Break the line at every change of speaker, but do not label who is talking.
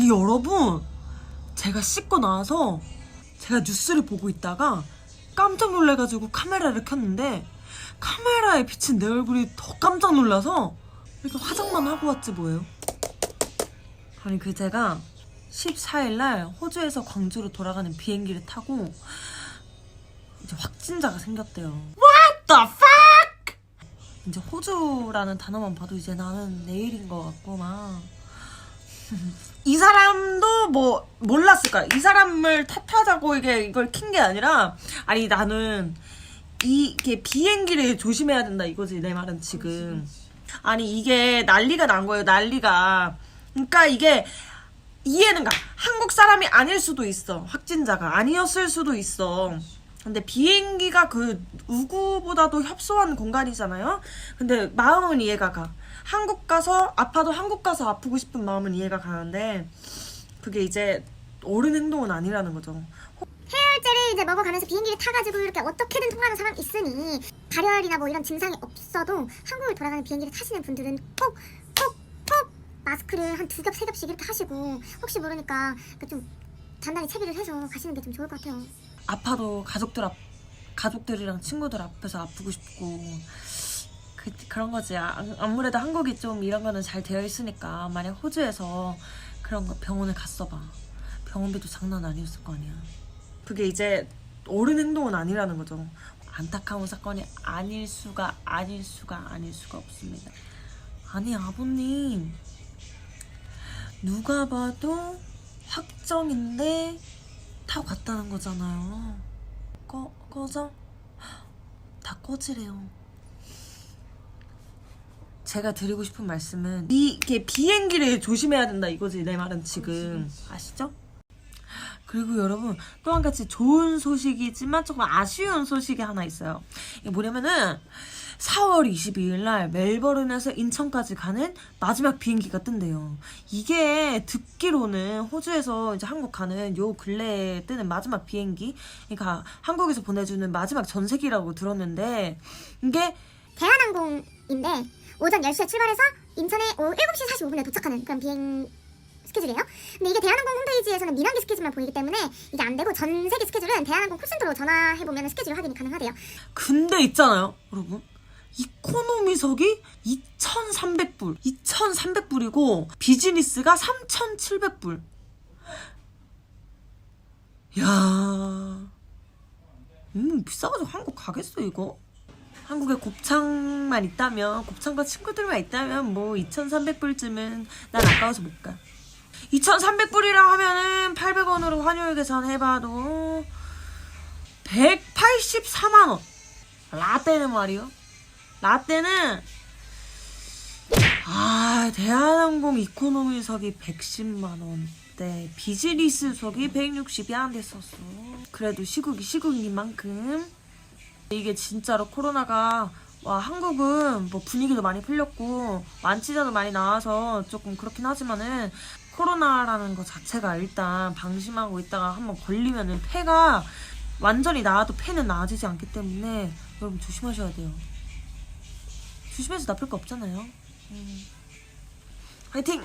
아니 여러분. 제가 씻고 나와서 제가 뉴스를 보고 있다가 깜짝 놀래가지고 카메라를 켰는데 카메라에 비친 내 얼굴이 더 깜짝 놀라서 이렇게 화장만 하고 왔지 뭐예요. 아니 그 제가 14일날 호주에서 광주로 돌아가는 비행기를 타고 이제 확진자가 생겼대요. What the fuck? 이제 호주라는 단어만 봐도 이제 나는 내일인 것 같고 막 이 사람도 뭐 몰랐을 거야. 이 사람을 탓하자고 이게 이걸 킨 게 아니라 아니 나는 이게 비행기를 조심해야 된다 이거지 내 말은 지금. 아니 이게 난리가 난 거예요. 난리가. 그러니까 이게 이해는 가. 한국 사람이 아닐 수도 있어. 확진자가 아니었을 수도 있어. 근데 비행기가 그 우구보다도 협소한 공간이잖아요. 근데 마음은 이해가 가. 한국 가서 아파도 한국 가서 아프고 싶은 마음은 이해가 가는데 그게 이제 옳은 행동은 아니라는 거죠.
해열제를 이제 먹어가면서 비행기를 타가지고 이렇게 어떻게든 통하는 사람 있으니 발열이나 뭐 이런 증상이 없어도 한국을 돌아가는 비행기를 타시는 분들은 꼭 꼭 꼭 마스크를 한 두 겹 세 겹씩 이렇게 하시고 혹시 모르니까 그좀 단단히 채비를 해서 가시는 게 좀 좋을 것 같아요.
아파도 가족들 앞 가족들이랑 친구들 앞에서 아프고 싶고 그, 그런 거지. 아, 아무래도 한국이 좀 이런 거는 잘 되어 있으니까 만약 호주에서 그런 거 병원을 갔어 봐. 병원비도 장난 아니었을 거 아니야. 그게 이제 옳은 행동은 아니라는 거죠. 안타까운 사건이 아닐 수가 아닐 수가 아닐 수가 없습니다. 아니 아버님 누가 봐도 확정인데 타고 갔다는 거잖아요. 꺼 꺼져? 다 꺼지래요. 제가 드리고 싶은 말씀은 이게 비행기를 조심해야 된다 이거지 내 말은 지금 아시죠? 그리고 여러분 또 한 가지 좋은 소식이지만 조금 아쉬운 소식이 하나 있어요. 이게 뭐냐면은 4월 22일 날 멜버른에서 인천까지 가는 마지막 비행기가 뜬대요. 이게 듣기로는 호주에서 이제 한국 가는 요 근래에 뜨는 마지막 비행기, 그러니까 한국에서 보내주는 마지막 전세기라고 들었는데 이게
대한항공인데 오전 10시에 출발해서 인천에 오후 7시 45분에 도착하는 그런 비행 스케줄이에요. 근데 이게 대한항공 홈페이지에서는 민항기 스케줄만 보이기 때문에 이게 안 되고 전 세계 스케줄은 대한항공 콜센터로 전화해 보면 스케줄 확인이 가능하대요.
근데 있잖아요, 여러분. 이코노미석이 2,300불, 2,300불이고 비즈니스가 3,700불. 야, 음 비싸가지고 한국 가겠어 이거. 한국에 곱창만 있다면, 곱창과 친구들만 있다면 뭐 2,300불쯤은 난 아까워서 못 가. 2,300불이라 하면은 800원으로 환율 계산해봐도 184만 원. 라떼는 말이요. 라떼는 아 대한항공 이코노미석이 110만 원 대 비즈니스석이 160이 안 됐었어. 그래도 시국이 시국인 만큼 이게 진짜로 코로나가 와 한국은 뭐 분위기도 많이 풀렸고 완치자도 많이 나와서 조금 그렇긴 하지만은 코로나라는 거 자체가 일단 방심하고 있다가 한번 걸리면은 폐가 완전히 나아도 폐는 나아지지 않기 때문에 여러분 조심하셔야 돼요. 조심해서 나쁠 거 없잖아요. 음. 화이팅!